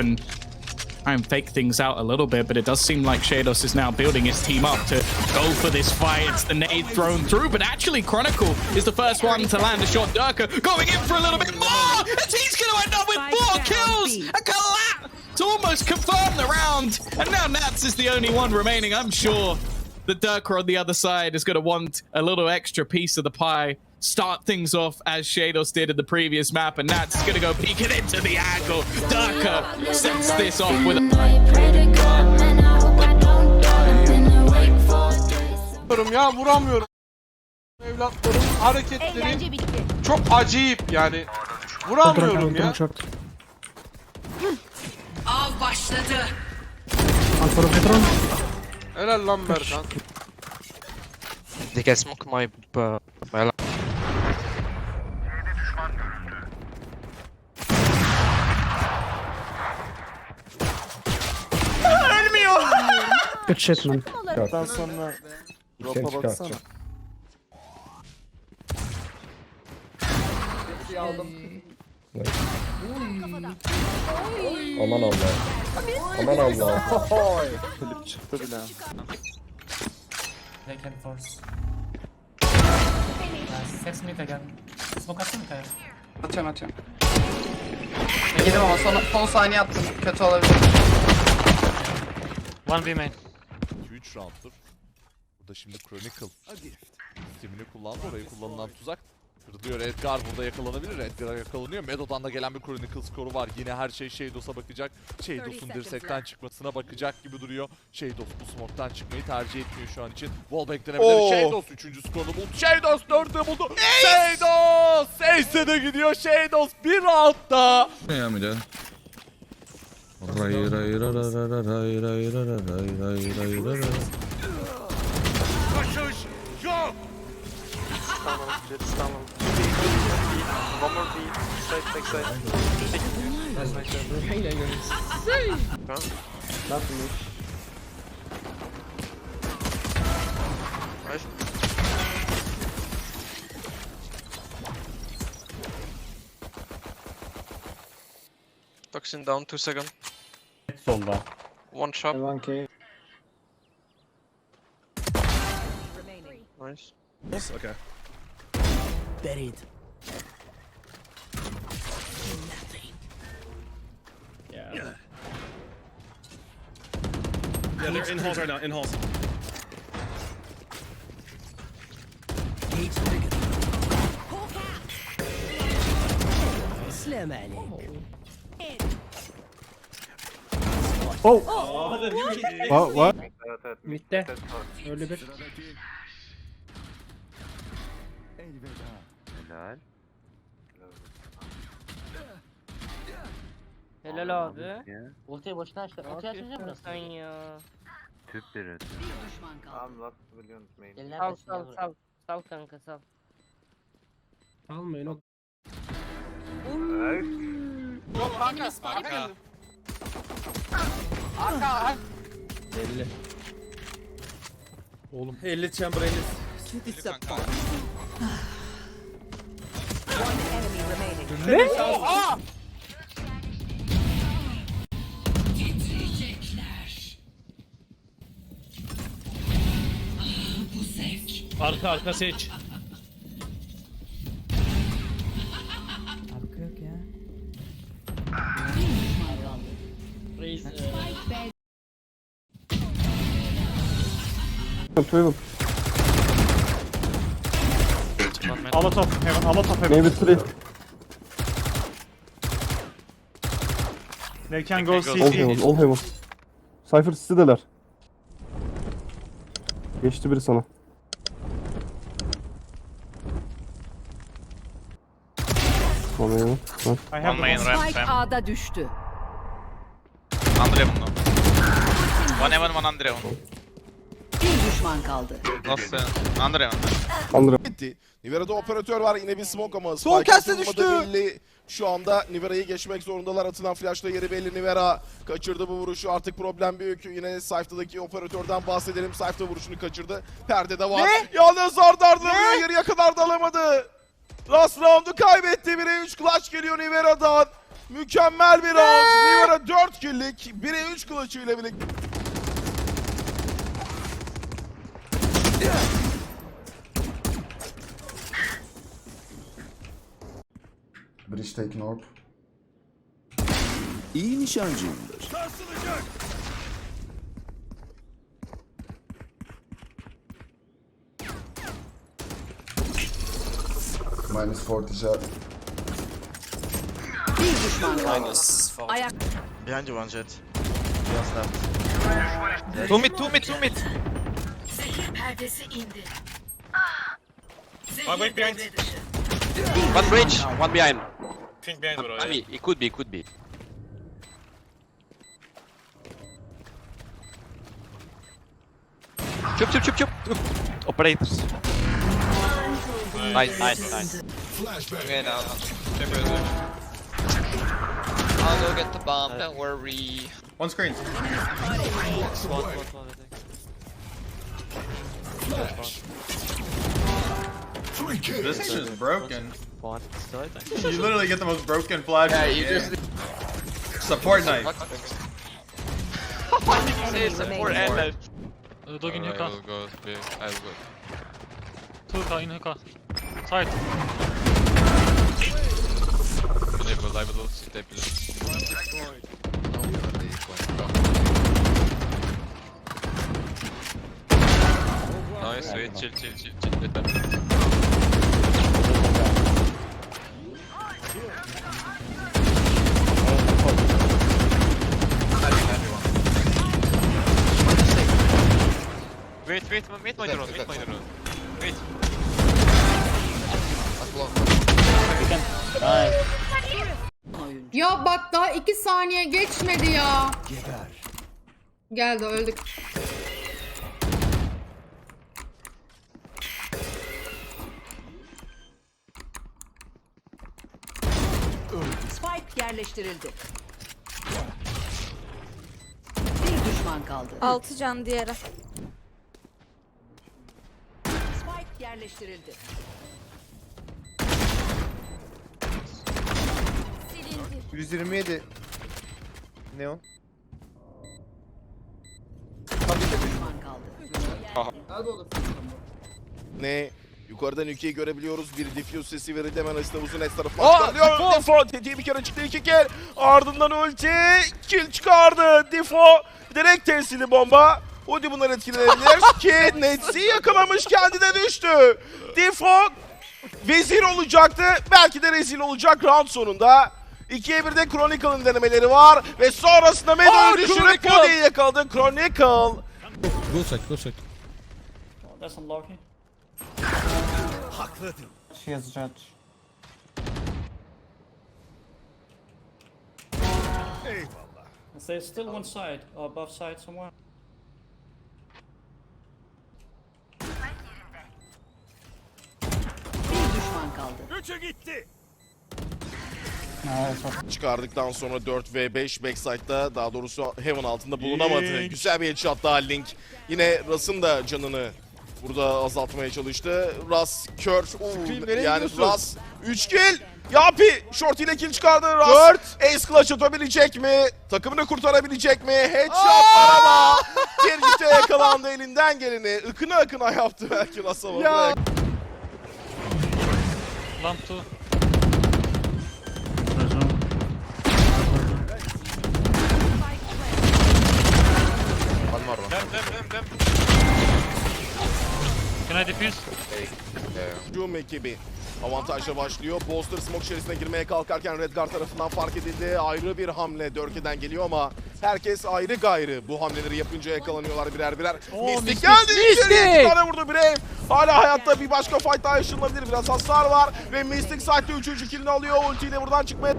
and try and fake things out a little bit, but it does seem like Shados is now building his team up to go for this fight. It's the nade thrown through, but actually Chronicle is the first one to land a shot. Durka going in for a little bit more, and he's going to end up with four kills. A collapse to almost confirm the round, and now Nats is the only one remaining. I'm sure the Durka on the other side is going to want a little extra piece of the pie. Start things off as Shados did in the previous map, and going to go peeking into the angle. Durka sets this off with a ya vuramıyorum. Evlatların hareketleri çok acayip yani. Vuramıyorum ya. Av başladı. Helal lan Berkan. They can smoke my uh, my shit man. Ondan sonra drop'a baksana. Aman Allah. Aman Allah. Klip çıktı bile. They can force. Sex mid again. Smoke atsana kaya. Atıyorum atıyorum. Yedim ama son, son saniye attım. Kötü olabilir. one B main. 2-3 rounddur. Burada şimdi Chronicle. Stimini kullandı. Orayı kullanılan tuzak. Kırılıyor Edgar burada yakalanabilir. Edgar yakalanıyor. Medo'dan da gelen bir Chronicle skoru var. Yine her şey Shadows'a bakacak. Shadows'un dirsekten çıkmasına bakacak gibi duruyor. Shadows bu smoke'tan çıkmayı tercih etmiyor şu an için. Wallbang denemeleri. Oo. Shadows 3. skorunu buldu. Shadows 4'ü buldu. Shadows! Ace'e de gidiyor Shadows bir roundda. Ne ya Mide? Ray ray ray ray ray ray ray ray ray ray ray ray. Kaçış yok. Toxin down, two second. Solda. One shot. Evan Nice. Okay. Buried. Yeah, Yeah, they're in halls right now, in halls. What? What? Mid'de. Öyle bir. Helal abi. Ultiyi boşuna açtı. Ultiyi açmayacak mısın? Sen ya. Bir düşman kaldı. Sal sal sal. Sal kanka sal. Almayın o. Yok kanka, Arka. 50. Oğlum. 50 chamber 50. Sit Ne? Oha! Arka arka seç. Arka yok ya. Reis. E, them, two of them. One man. Allah top heaven, Allah top heaven. Maybe three. They can go They can go All CT. heaven, all heaven. Cypher sizdeler. Geçti biri sana. Sonra yanı. Bak, I have One main the ramp Spike ramp. A'da düştü. Under heaven no. One heaven, one under heaven. Bir düşman kaldı. Nasıl? Andre bunu. Under. Bitti. Nivera'da operatör var yine bir smoke ama Son Spike'ın keste düştü. belli. Şu anda Nivera'yı geçmek zorundalar. Atılan flashla yeri belli Nivera. Kaçırdı bu vuruşu. Artık problem büyük. Yine Sife'daki operatörden bahsedelim. Sife'da vuruşunu kaçırdı. Perdede var. Yalnız ardı ardına yarıya kadar da alamadı. Last round'u kaybetti. 1'e 3 clutch geliyor Nivera'dan. Mükemmel bir round. Rivera 4 kill'lik. 1'e 3 clutch'ıyla birlikte. Bridge taking orb. İyi nişancıyımdır. Minus 40 jet. Bir düşman kaldı. Ayak Behind you one jet. Two mid, two mid, two mid. perdesi indi. One way behind. One bridge, one behind. Think behind bro. Maybe, it could be, it could be. Chup, chup, chup, chup. Operators. Nice, nice, nice. Okay, now. I'll go get the bomb, don't worry. One screen. One, one, one, I think. This thing is broken. One, side. You literally get the most broken flash. Yeah, you just support knife. Say support and uh, Dog in hookah. I'll go, I'll go. Two hookah, in hookah. Side. Enable, I will step Nice, wait, chill, chill, chill, chill. Let them. Wait, wait, my drone, wait my drone. Wait. Ya bak daha 2 saniye geçmedi ya. Geldi öldük. Spike yerleştirildi. Bir düşman kaldı. 6 can diğeri. Spike yerleştirildi. Silindi. 127. Neon. Bir düşman kaldı. Ne? Yukarıdan ülkeyi görebiliyoruz. Bir diffuse sesi verildi hemen arasında uzun et tarafından çıkarılıyor. Defo tetiği bir kere çıktı iki kere. Ardından ulti. Kill çıkardı. Defo direkt tesili bomba. Udi bunlar etkilenebilir ki Nets'i yakalamış kendi de düştü. Defo vezir olacaktı. Belki de rezil olacak round sonunda. 2'ye 1'de Chronicle'ın denemeleri var ve sonrasında Medo'yu düşürüp Body'yi yakaladı. Chronicle Go side, go side. That's unlucky. She has jet. There's still one side, or above side somewhere. Düşman kaldı. çıkardıktan sonra 4 v 5 backside'da daha doğrusu Heaven altında bulunamadı. Güzel bir headshot daha Link. Yine Ras'ın da canını burada azaltmaya çalıştı. Ras kör. Oo, yani Ras 3 kill. Yapi short ile kill çıkardı Ras. 4. Ace clutch atabilecek mi? Takımını kurtarabilecek mi? Headshot var ama Kirgit'e yakalandı elinden geleni. Ikına akına yaptı belki Ras ama. Ya. Lamp 2. Them, them, them, them. Can I defuse? Hücum ekibi avantajla başlıyor. Bolster smoke içerisine girmeye kalkarken Redguard tarafından fark edildi. Ayrı bir hamle Dörke'den geliyor ama herkes ayrı gayrı bu hamleleri yapınca yakalanıyorlar birer birer. Mystic geldi içeriye tane vurdu Brave. Hala hayatta bir başka fight daha yaşanılabilir. Biraz hasar var ve Mystic site'de üçüncü killini alıyor. Ultiyle buradan çıkmaya